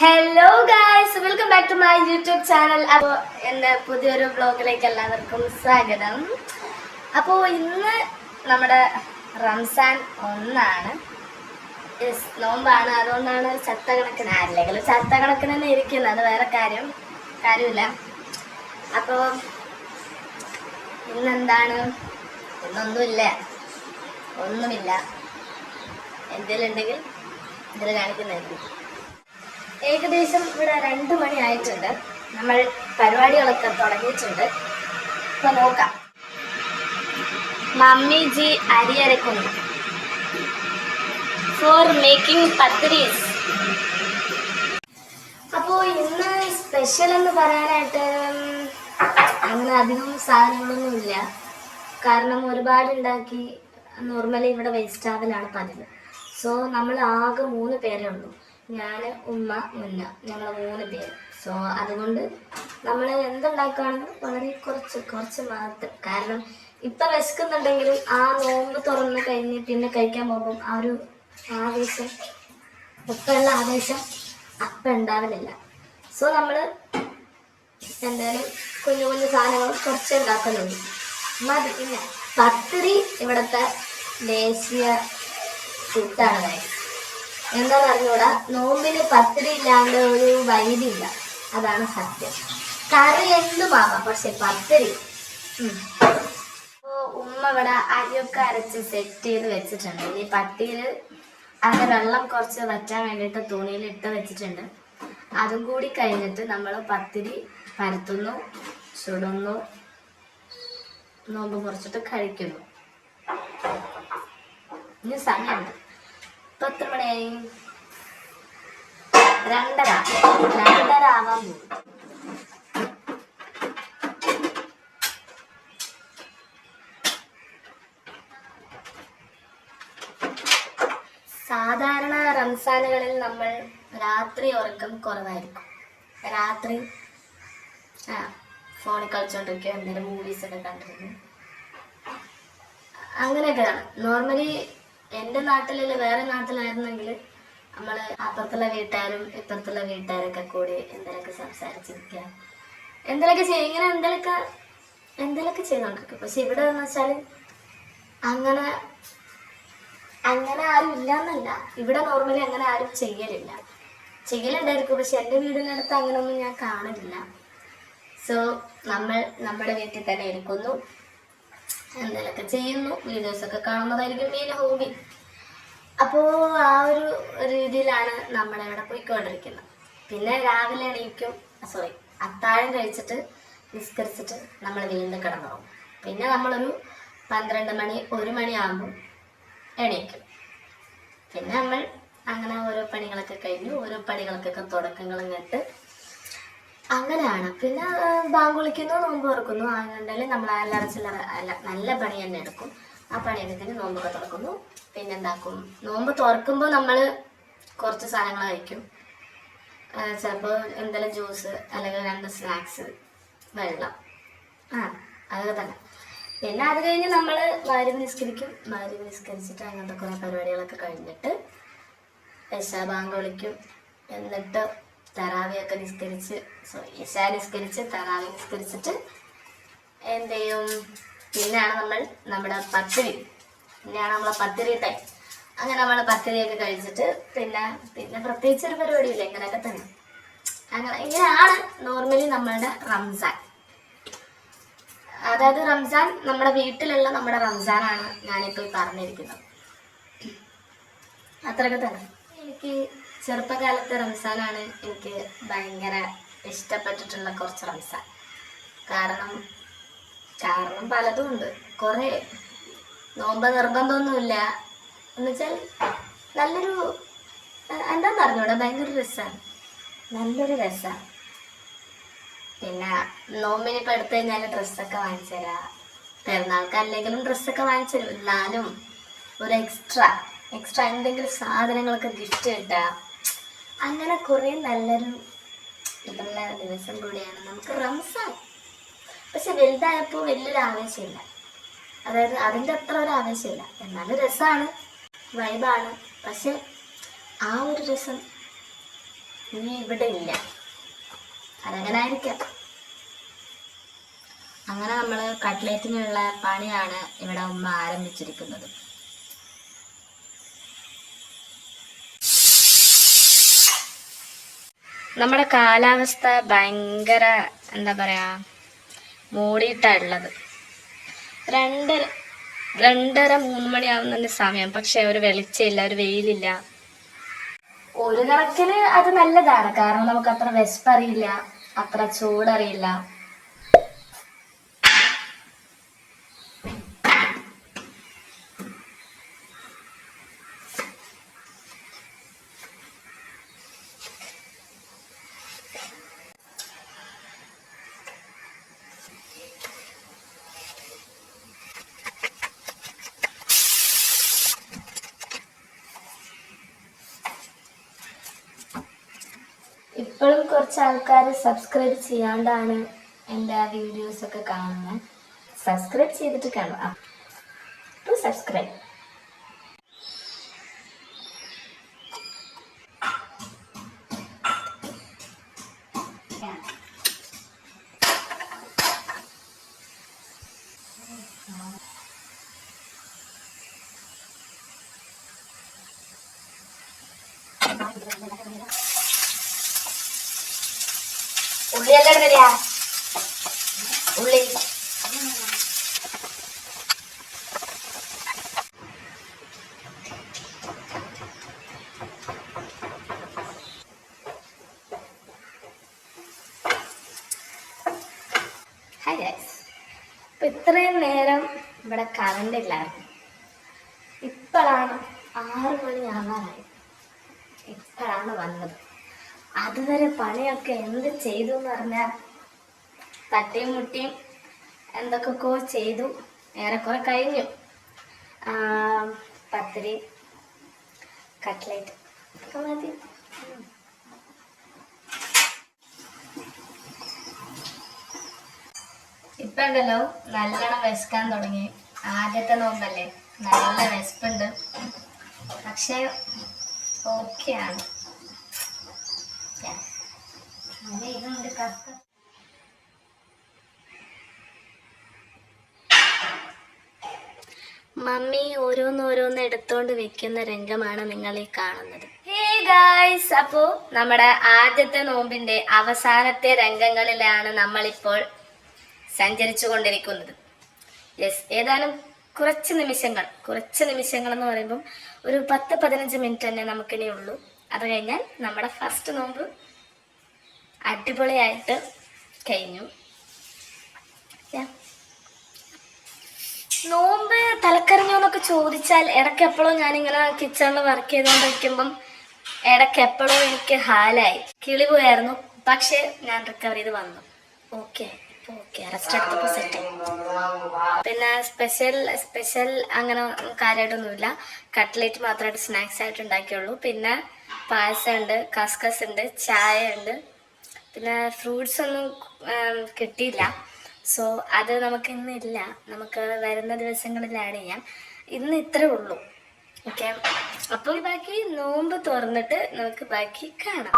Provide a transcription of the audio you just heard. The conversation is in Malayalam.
Hello guys welcome back to my YouTube channel അപ്പോൾ എന്റെ പുതിയൊരു ബ്ലോഗിലേക്ക് എല്ലാവർക്കും സ്വാഗതം. അപ്പോൾ ഇന്ന് നമ്മുടെ റംസാൻ ഒന്നാണ്. നോമ്പാണ്. അതുകൊണ്ടാണ് ചത്തകണക്കിന് അല്ലെങ്കിൽ ചത്തകണക്കിന് തന്നെ ഇരിക്കുന്നത്. അത് വേറെ കാര്യം. കാര്യമില്ല. അപ്പോൾ ഇന്നെന്താണ്? ഇന്നൊന്നുമില്ല. ഒന്നുമില്ല. എന്തെങ്കിലും ഉണ്ടെങ്കിൽ ഇതിൽ കാണിക്കുന്നതായിരിക്കും. ഏകദേശം ഇവിടെ രണ്ട് മണി ആയിട്ടുണ്ട് നമ്മൾ പരിപാടികളൊക്കെ തുടങ്ങിയിട്ടുണ്ട്. ഇപ്പൊ നോക്കാം. മമ്മി ജി അരിയരക്കുന്നു. ഫോർ മേക്കിംഗ് പത്രീസ് അപ്പോ ഇന്ന് സ്പെഷ്യൽ എന്ന് പറയാനായിട്ട് അങ്ങനെ അധികം സാധനങ്ങളൊന്നുമില്ല കാരണം ഒരുപാട് ഉണ്ടാക്കി നോർമലി ഇവിടെ വേസ്റ്റ് ആവലാണ് പതിവ്. സോ നമ്മൾ ആകെ മൂന്ന് പേരേ ഉള്ളൂ. ഞാൻ ഉമ്മ മുന്ന ഞങ്ങൾ മൂന്ന് പേര്. സോ അതുകൊണ്ട് നമ്മൾ എന്തുണ്ടാക്കുകയാണെങ്കിൽ വളരെ കുറച്ച് കുറച്ച് മാത്രം. കാരണം ഇപ്പം വിശക്കുന്നുണ്ടെങ്കിലും ആ നോമ്പ് തുറന്ന് കഴിഞ്ഞ് പിന്നെ കഴിക്കാൻ പോകുമ്പോൾ ആ ഒരു ആവേശം ഒപ്പമുള്ള ആവേശം അപ്പം ഉണ്ടാവലില്ല. സോ നമ്മൾ എന്തായാലും കുഞ്ഞു കുഞ്ഞു സാധനങ്ങൾ കുറച്ച് ഉണ്ടാക്കുന്നുണ്ട് മതി. പിന്നെ പത്തിരി ഇവിടുത്തെ ദേശീയ ഫുഡാണ്. എന്താന്ന് പറഞ്ഞൂടാ നോമ്പിന് പത്തിരി ഇല്ലാണ്ട് ഒരു വൈദ്യില്ല അതാണ് സത്യം. കറി എന്തുമാവാം പക്ഷെ പത്തിരി. ഉമ്മ ഇവിടെ അരിയൊക്കെ അരച്ച് സെറ്റ് ചെയ്ത് വെച്ചിട്ടുണ്ട്. ഈ പത്തിയിൽ അത് വെള്ളം കുറച്ച് വറ്റാൻ വേണ്ടിയിട്ട് തുണിയിൽ ഇട്ട് വെച്ചിട്ടുണ്ട്. അതും കൂടി കഴിഞ്ഞിട്ട് നമ്മൾ പത്തിരി പരത്തുന്നു ചുടുന്നു നോമ്പ് കുറച്ചിട്ട് കഴിക്കുന്നു. ഇനി സമയമുണ്ട്. ഇപ്പൊ മണിയായി രണ്ടര. രണ്ടര ആവാൻ പോകും സാധാരണ റംസാനുകളിൽ നമ്മൾ രാത്രി ഉറക്കം കുറവായിരിക്കും. രാത്രി ആ ഫോണിൽ കളിച്ചോണ്ടിരിക്കുക എന്തെങ്കിലും മൂവീസൊക്കെ കണ്ടിരുന്നു. അങ്ങനെയൊക്കെയാണ്. നോർമലി എന്റെ നാട്ടിലല്ല വേറെ നാട്ടിലായിരുന്നെങ്കിൽ നമ്മൾ അപ്പുറത്തുള്ള വീട്ടുകാരും ഇപ്പുറത്തുള്ള വീട്ടുകാരൊക്കെ കൂടി എന്തെങ്കിലുമൊക്കെ സംസാരിച്ചിരിക്കുക. എന്തെങ്കിലുമൊക്കെ ചെയ്യും ഇങ്ങനെ എന്തെങ്കിലുമൊക്കെ എന്തെങ്കിലുമൊക്കെ ചെയ്തുകൊണ്ടിരിക്കും പക്ഷെ ഇവിടെ എന്ന് വെച്ചാൽ അങ്ങനെ അങ്ങനെ ആരും ഇല്ലാന്നല്ല. ഇവിടെ നോർമലി അങ്ങനെ ആരും ചെയ്യലില്ല. ചെയ്യലുണ്ടായിരിക്കും പക്ഷെ എന്റെ വീടിനടുത്ത് അങ്ങനെയൊന്നും ഞാൻ കാണലില്ല. സോ നമ്മൾ നമ്മുടെ വീട്ടിൽ തന്നെ ഇരിക്കുന്നു. എന്തെങ്കിലുമൊക്കെ ചെയ്യുന്നു വീഡിയോസൊക്കെ കാണുന്നതായിരിക്കും മെയിൻ ഹോബി. അപ്പോൾ ആ ഒരു രീതിയിലാണ് നമ്മളിവിടെ പോയിക്കൊണ്ടിരിക്കുന്നത്. പിന്നെ രാവിലെ എണീക്കും സോറി അത്താഴം കഴിച്ചിട്ട് നിസ്കരിച്ചിട്ട് നമ്മൾ വീണ്ടും കിടന്നുറങ്ങും. പിന്നെ നമ്മളൊരു പന്ത്രണ്ട് മണി ഒരു മണിയാകുമ്പോൾ എണീക്കും. പിന്നെ നമ്മൾ അങ്ങനെ ഓരോ പണികളൊക്കെ കഴിഞ്ഞു ഓരോ പണികൾക്കൊക്കെ തുടക്കങ്ങളും കെട്ട് അങ്ങനെയാണ്. പിന്നെ ബാങ്ക് വിളിക്കുന്നു നോമ്പ് തുറക്കുന്നു. അങ്ങനെ നമ്മൾ അല്ലറ അല്ല നല്ല പണി തന്നെ എടുക്കും. ആ പണി തന്നെ നോമ്പൊക്കെ തുറക്കുന്നു. പിന്നെ എന്താക്കും നോമ്പ് തുറക്കുമ്പോൾ നമ്മൾ കുറച്ച് സാധനങ്ങൾ കഴിക്കും. ചിലപ്പോൾ എന്തെങ്കിലും ജ്യൂസ് അല്ലെങ്കിൽ രണ്ട് സ്നാക്സ് വെള്ളം. ആ അതൊക്കെ തന്നെ. പിന്നെ അത് കഴിഞ്ഞ് നമ്മൾ മാരിവ് നിസ്കരിക്കും. മാരിവ് നിസ്കരിച്ചിട്ട് അങ്ങനത്തെ കുറേ പരിപാടികളൊക്കെ കഴിഞ്ഞിട്ട് യശാ ബാങ്ക് വിളിക്കും. എന്നിട്ട് തറാവിയൊക്കെ നിസ്കരിച്ച് സോറി യശാ നിസ്കരിച്ച് തറാവി നിസ്കരിച്ചിട്ട് എന്ത് ചെയ്യും പിന്നെയാണ് നമ്മൾ നമ്മുടെ പത്തിരി. പിന്നെയാണ് നമ്മളെ പത്തിരി ടൈം അങ്ങനെ നമ്മളെ പത്തിരിയൊക്കെ കഴിച്ചിട്ട് പിന്നെ പിന്നെ പ്രത്യേകിച്ച് ഒരു പരിപാടിയില്ല ഇങ്ങനെയൊക്കെ തന്നെ. അങ്ങനെ ഇങ്ങനെയാണ് നോർമലി നമ്മളുടെ റംസാൻ. അതായത് റംസാൻ നമ്മുടെ വീട്ടിലുള്ള നമ്മുടെ റംസാനാണ് ഞാനിപ്പോൾ പറഞ്ഞിരിക്കുന്നത്. അത്രയൊക്കെ തന്നെ. എനിക്ക് ചെറുപ്പകാലത്തെ റംസാനാണ് എനിക്ക് ഭയങ്കര ഇഷ്ടപ്പെട്ടിട്ടുള്ള കുറച്ച് റംസാൻ. കാരണം കാരണം പലതും ഉണ്ട്. കുറേ. നോമ്പ് നിർബന്ധമൊന്നുമില്ല. എന്നുവെച്ചാൽ നല്ലൊരു എന്താ എന്താന്ന് അറിഞ്ഞൂടാ? ഭയങ്കര രസമാണ് നല്ലൊരു രസമാണ് പിന്നെ നോമ്പിന് ഇപ്പം എടുത്തു കഴിഞ്ഞാൽ ഡ്രസ്സൊക്കെ വാങ്ങിച്ചു തരാം. പെരുന്നാൾക്ക് അല്ലെങ്കിലും ഡ്രസ്സൊക്കെ വാങ്ങിച്ചു തരും. എന്നാലും ഒരു എക്സ്ട്രാ എക്സ്ട്രാ എന്തെങ്കിലും സാധനങ്ങളൊക്കെ ഗിഫ്റ്റ് കിട്ടുക അങ്ങനെ കുറേ നല്ലൊരു ഇതുള്ള ദിവസം കൂടിയാണ്. നമുക്ക് റംസാൻ. പക്ഷെ വലുതായപ്പോൾ വലിയൊരു ആവേശമില്ല. അതായത് അതിന്റെ അത്ര ഒരു ആവേശമില്ല. എന്നാലും രസമാണ് വൈബാണ്. പക്ഷെ ആ ഒരു രസം നീ ഇവിടെ ഇല്ല. അതങ്ങനെ ആയിരിക്കാം. അങ്ങനെ നമ്മൾ കട്ട്ലേറ്റിനുള്ള പണിയാണ് ഇവിടെ ഉമ്മ ആരംഭിച്ചിരിക്കുന്നത്. നമ്മുടെ കാലാവസ്ഥ ഭയങ്കര എന്താ പറയാ മൂടിയിട്ടുള്ളത് രണ്ടര രണ്ടര മൂന്ന് മണിയാവുന്നതിന്റെ സമയം. പക്ഷെ ഒരു വെളിച്ചമില്ല ഒരു വെയിലില്ല. ഒരു കണക്കിന് അത് നല്ലതാണ്. കാരണം നമുക്ക് അത്ര വിശപ്പറിയില്ല അത്ര ചൂടറിയില്ല. ഇപ്പോഴും കുറച്ച് ആൾക്കാർ സബ്സ്ക്രൈബ് ചെയ്യാണ്ടാണ് എന്റെ വീഡിയോസ് ഒക്കെ കാണുന്നത് സബ്സ്ക്രൈബ് ചെയ്തിട്ട് കാണുക ടു സബ്സ്ക്രൈബ് ഉള്ളി എല്ലാം എടുത്തില്ല ഉള്ളി. ഹായ് ഗൈസ് ഇപ്പൊ ഇത്രയും നേരം ഇവിടെ കറണ്ട് ഇല്ലായിരുന്നു. ഇപ്പോഴാണ് ആറ് മണി ആവാറായി. ഇപ്പോഴാണ് വന്നത്. അതുവരെ പണിയൊക്കെ എന്ത് ചെയ്തു എന്ന് പറഞ്ഞാൽ തട്ടിയും മുട്ടിയും എന്തൊക്കെയൊക്കെ ചെയ്തു. ഏറെക്കുറെ കഴിഞ്ഞു. പത്തിരി കട്ട്ലേറ്റ് ഒക്കെ മതി. ഇപ്പൊ ഉണ്ടല്ലോ നല്ലോണം വിശക്കാൻ തുടങ്ങി. ആദ്യത്തെ നോമ്പല്ലേ? നല്ല വിശപ്പുണ്ട് പക്ഷേ ഓക്കെയാണ്. മമ്മി ഓരോന്നോരോന്ന് എടുത്തോണ്ട് വെക്കുന്ന രംഗമാണ് നിങ്ങൾ ഈ കാണുന്നത്. ഹേ ഗായ്സ് അപ്പോ നമ്മുടെ ആദ്യത്തെ നോമ്പിന്റെ അവസാനത്തെ രംഗങ്ങളിലാണ് നമ്മളിപ്പോൾ സഞ്ചരിച്ചു കൊണ്ടിരിക്കുന്നത് യെസ് ഏതാനും കുറച്ച് നിമിഷങ്ങൾ കുറച്ച് നിമിഷങ്ങൾ എന്ന് പറയുമ്പോൾ ഒരു പത്ത് പതിനഞ്ച് മിനിറ്റ് തന്നെ നമുക്കിനി ഉള്ളൂ അത് കഴിഞ്ഞാൽ നമ്മുടെ ഫസ്റ്റ് നോമ്പ് അടിപൊളിയായിട്ട് കഴിഞ്ഞു. നോമ്പ് തലക്കറിഞ്ഞോ എന്നൊക്കെ ചോദിച്ചാൽ ഇടയ്ക്ക് എപ്പോഴും ഞാനിങ്ങനെ കിച്ചണിൽ വർക്ക് ചെയ്തുകൊണ്ടിരിക്കുമ്പം ഇടയ്ക്ക് എപ്പോഴും എനിക്ക് ഹാലായി. കിളി പോയായിരുന്നു. പക്ഷെ ഞാൻ റിക്കവർ ചെയ്ത് വന്നു. ഓക്കെ ഓക്കെ റെസ്റ്റ് എടുത്തപ്പോൾ സെറ്റ് പിന്നെ സ്പെഷ്യൽ സ്പെഷ്യൽ അങ്ങനെ കാര്യമായിട്ടൊന്നുമില്ല. കട്ട്ലേറ്റ് മാത്രമായിട്ട് സ്നാക്സ് ആയിട്ട് ഉണ്ടാക്കിയുള്ളൂ. പിന്നെ പായസം ഉണ്ട് കസ്കസ് ഉണ്ട് ചായ ഉണ്ട്. പിന്നെ ഫ്രൂട്ട്സ് ഒന്നും കിട്ടിയില്ല. സോ അത് നമുക്ക് ഇന്നില്ല നമുക്ക് വരുന്ന ദിവസങ്ങളിൽ ആഡ് ചെയ്യാം. ഇന്ന് ഇത്രേ ഉള്ളൂ. ഓക്കെ അപ്പോൾ ബാക്കി നോമ്പ് തുറന്നിട്ട് നമുക്ക് ബാക്കി കാണാം.